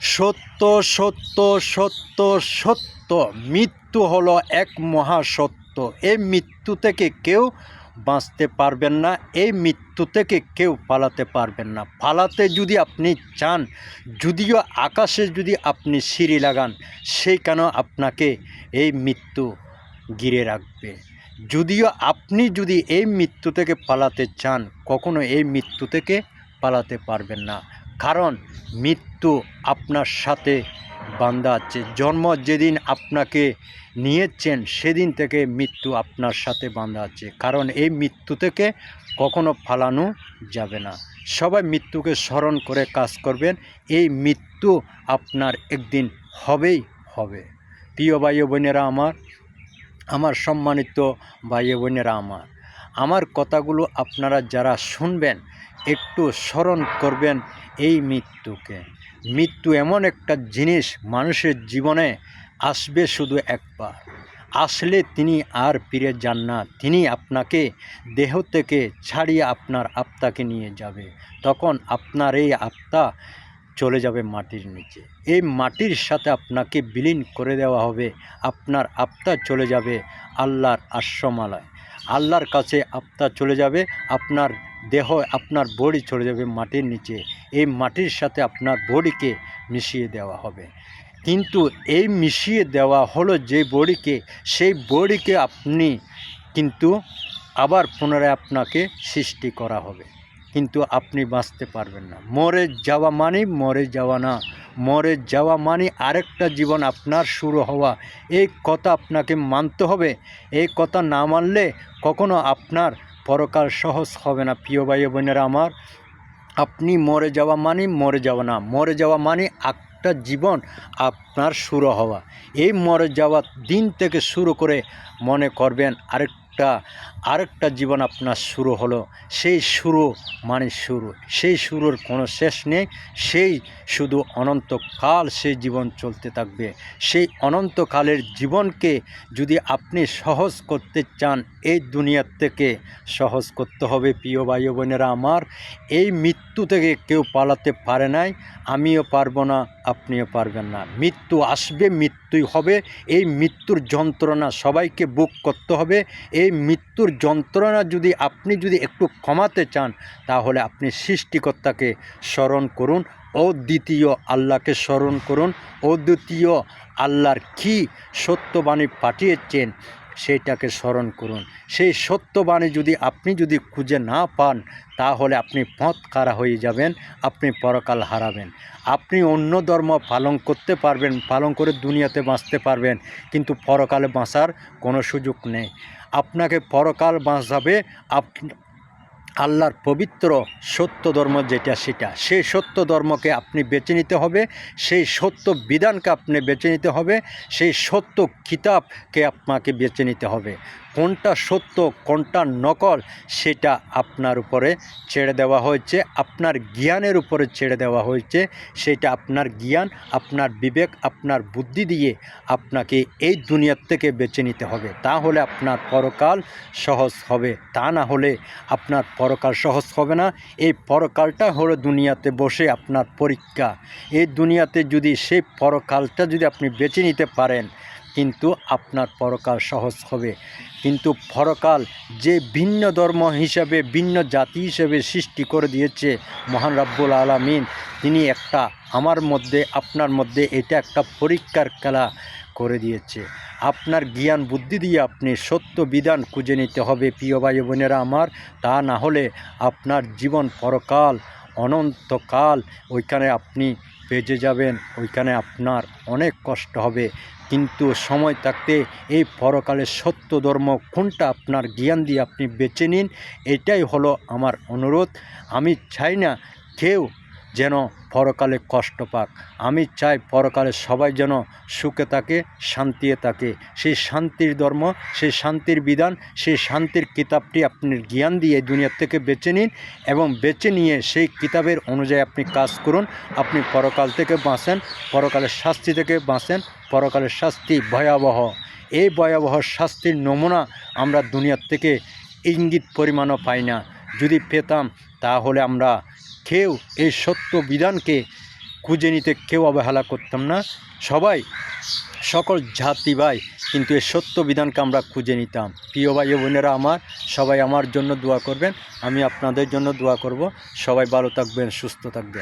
সত্য সত্য সত্য সত্য। মৃত্যু হলো এক মহাসত্য। এই মৃত্যু থেকে কেউ বাঁচতে পারবেন না, এই মৃত্যু থেকে কেউ পালাতে পারবেন না। পালাতে যদি আপনি চান, যদিও আকাশে যদি আপনি সিঁড়ি লাগান, সেই কেন আপনাকে এই মৃত্যু ঘিরে রাখবে? যদিও আপনি যদি এই মৃত্যু থেকে পালাতে চান, কখনো এই মৃত্যু থেকে পালাতে পারবেন না। কারণ মৃত্যু আপনার সাথে বান্ধা আছে। জন্ম যেদিন আপনাকে নিয়েছেন, সেদিন থেকে মৃত্যু আপনার সাথে বান্ধা আছে। কারণ এই মৃত্যু থেকে কখনো ফালানো যাবে না। সবাই মৃত্যুকে স্মরণ করে কাজ করবেন। এই মৃত্যু আপনার একদিন হবেই হবে। প্রিয় ভাই বোনেরা আমার আমার সম্মানিত ভাই বোনেরা আমার আমার কথাগুলো আপনারা যারা শুনবেন একটু স্মরণ করবেন এই মৃত্যুকে। মৃত্যু এমন একটা জিনিস মানুষের জীবনে আসবে শুধু একবার। আসলে তিনি আর ফিরে যান না, তিনি আপনাকে দেহ থেকে ছাড়িয়ে আপনার আত্মাকে নিয়ে যাবে। তখন আপনার এই আত্মা চলে যাবে মাটির নিচে। এই মাটির সাথে আপনাকে বিলীন করে দেওয়া হবে। আপনার আত্মা চলে যাবে আল্লাহর আশ্রমালয়। আল্লাহর কাছে আত্মা চলে যাবে আপনার দেহ আপনার বডি চলে যাবে মাটির নিচে। এই মাটির সাথে আপনার বডিকে মিশিয়ে দেওয়া হবে। কিন্তু এই মিশিয়ে দেওয়া হলো যে বডিকে, সেই বডিকে আপনি কিন্তু আবার পুনরায় আপনাকে সৃষ্টি করা হবে। কিন্তু আপনি বাঁচতে পারবেন না। মরে যাওয়া মানে মরে যাওয়া না। মরে যাওয়া মানে আরেকটা জীবন আপনার শুরু হওয়া। এই কথা আপনাকে মানতে হবে। এই কথা না মানলে কখনো আপনার পরকাল সহজ হবে না, প্রিয় ভাই বোনেরা আমার। আপনি মরে যাওয়া মানে মরে যাওয়া না, মরে যাওয়া মানে একটা জীবন আপনার শুরু হওয়া। এই মরে যাওয়ার দিন থেকে শুরু করে মনে করবেন আরেকটা আরেকটা জীবন আপনার শুরু হলো। সেই শুরু মানে শুরু। সেই শুরুর কোনো শেষ নেই। সেই শুধু অনন্তকাল সেই জীবন চলতে থাকবে। সেই অনন্তকালের জীবনকে যদি আপনি সহজ করতে চান, এই দুনিয়ার থেকে সহজ করতে হবে। প্রিয় ভাই বোনেরা আমার, এই মৃত্যু থেকে কেউ পালাতে পারে নাই। আমিও পারব না, আপনিও পারবেন না। মৃত্যু আসবে মৃত্যুই হবে। এই মৃত্যুর যন্ত্রণা সবাইকে বুক করতে হবে। এই মৃত্যুর যন্ত্রণা যদি আপনি যদি একটু কমাতে চান, তাহলে আপনি সৃষ্টিকর্তাকে স্মরণ করুন ও দ্বিতীয় আল্লাহকে স্মরণ করুন। ও দ্বিতীয় আল্লাহর কী সত্যবাণী পাঠিয়েছেন সেইটাকে স্মরণ করুন। সেই সত্যবাণী যদি আপনি যদি খুঁজে না পান, তাহলে আপনি পথ কারা হয়ে যাবেন, আপনি পরকাল হারাবেন। আপনি অন্য ধর্ম পালন করতে পারবেন, পালন করে দুনিয়াতে বাঁচতে পারবেন, কিন্তু পরকালে বাঁচার কোনো সুযোগ নেই। আপনাকে পরকাল বাঁচাবে আপ আল্লাহর পবিত্র সত্য ধর্ম যেটা সেটা। সেই সত্য ধর্মকে আপনি বেছে নিতে হবে, সেই সত্য বিধানকে আপনি বেছে নিতে হবে, সেই সত্য কিতাবকে আপনাকে বেছে নিতে হবে। কোনটা সত্য, কোনটা নকল, সেটা আপনার উপরে ছেড়ে দেওয়া হয়েছে। আপনার জ্ঞানের উপরে ছেড়ে দেওয়া হয়েছে। সেটা আপনার জ্ঞান, আপনার বিবেক, আপনার বুদ্ধি দিয়ে আপনাকে এই দুনিয়ার থেকে বেছে নিতে হবে। তাহলে আপনার পরকাল সহজ হবে। তা না হলে আপনার পরকাল সহজ হবে না। এই পরকালটা হলো দুনিয়াতে বসে আপনার পরীক্ষা। এই দুনিয়াতে যদি সেই পরকালটা যদি আপনি বেছে নিতে পারেন কিন্তু আপনার পরকাল সহজ হবে। কিন্তু পরকাল যে ভিন্ন ধর্ম হিসাবে, ভিন্ন জাতি হিসেবে সৃষ্টি করে দিয়েছে মহান রাব্বুল আলামিন, তিনি একটা আমার মধ্যে, আপনার মধ্যে এটা একটা পরীক্ষার খেলা করে দিয়েছে। আপনার জ্ঞান বুদ্ধি দিয়ে আপনি সত্য বিধান খুঁজে নিতে হবে, প্রিয় ভাই বোনেরা আমার। তা না হলে আপনার জীবন পরকাল, অনন্তকাল, ওইখানে আপনি বেজে যাবেন, ওইখানে আপনার অনেক কষ্ট হবে। কিন্তু সময় থাকতে এই পরকালে সত্য ধর্ম কোনটা আপনার জ্ঞান দিয়ে আপনি বেছে নিন, এটাই হলো আমার অনুরোধ। আমি চাই না কেউ যেন পরকালে কষ্ট পাক। আমি চাই পরকালে সবাই যেন সুখে থাকে, শান্তিতে থাকে। সেই শান্তির ধর্ম, সেই শান্তির বিধান, সেই শান্তির কিতাবটি আপনি জ্ঞান দিয়ে দুনিয়ার থেকে বেছে নিন এবং বেছে নিয়ে সেই কিতাবের অনুযায়ী আপনি কাজ করুন। আপনি পরকাল থেকে বাঁচেন, পরকালের শাস্তি থেকে বাঁচেন, পরকালের শাস্তি ভয়াবহ। এই ভয়াবহ শাস্তির নমুনা আমরা দুনিয়ার থেকে ইঙ্গিত পরিমাণও পাই না। যদি পেতাম, তাহলে আমরা কেউ এই সত্য বিধানকে খুঁজে নিতে কেউ অবহেলা করতাম না। সবাই, সকল জাতি ভাই কিন্তু এই সত্য বিধানকে আমরা খুঁজে নিতাম। প্রিয় ভাই বোনেরা আমার, সবাই আমার জন্য দোয়া করবেন, আমি আপনাদের জন্য দোয়া করব। সবাই ভালো থাকবেন, সুস্থ থাকবেন।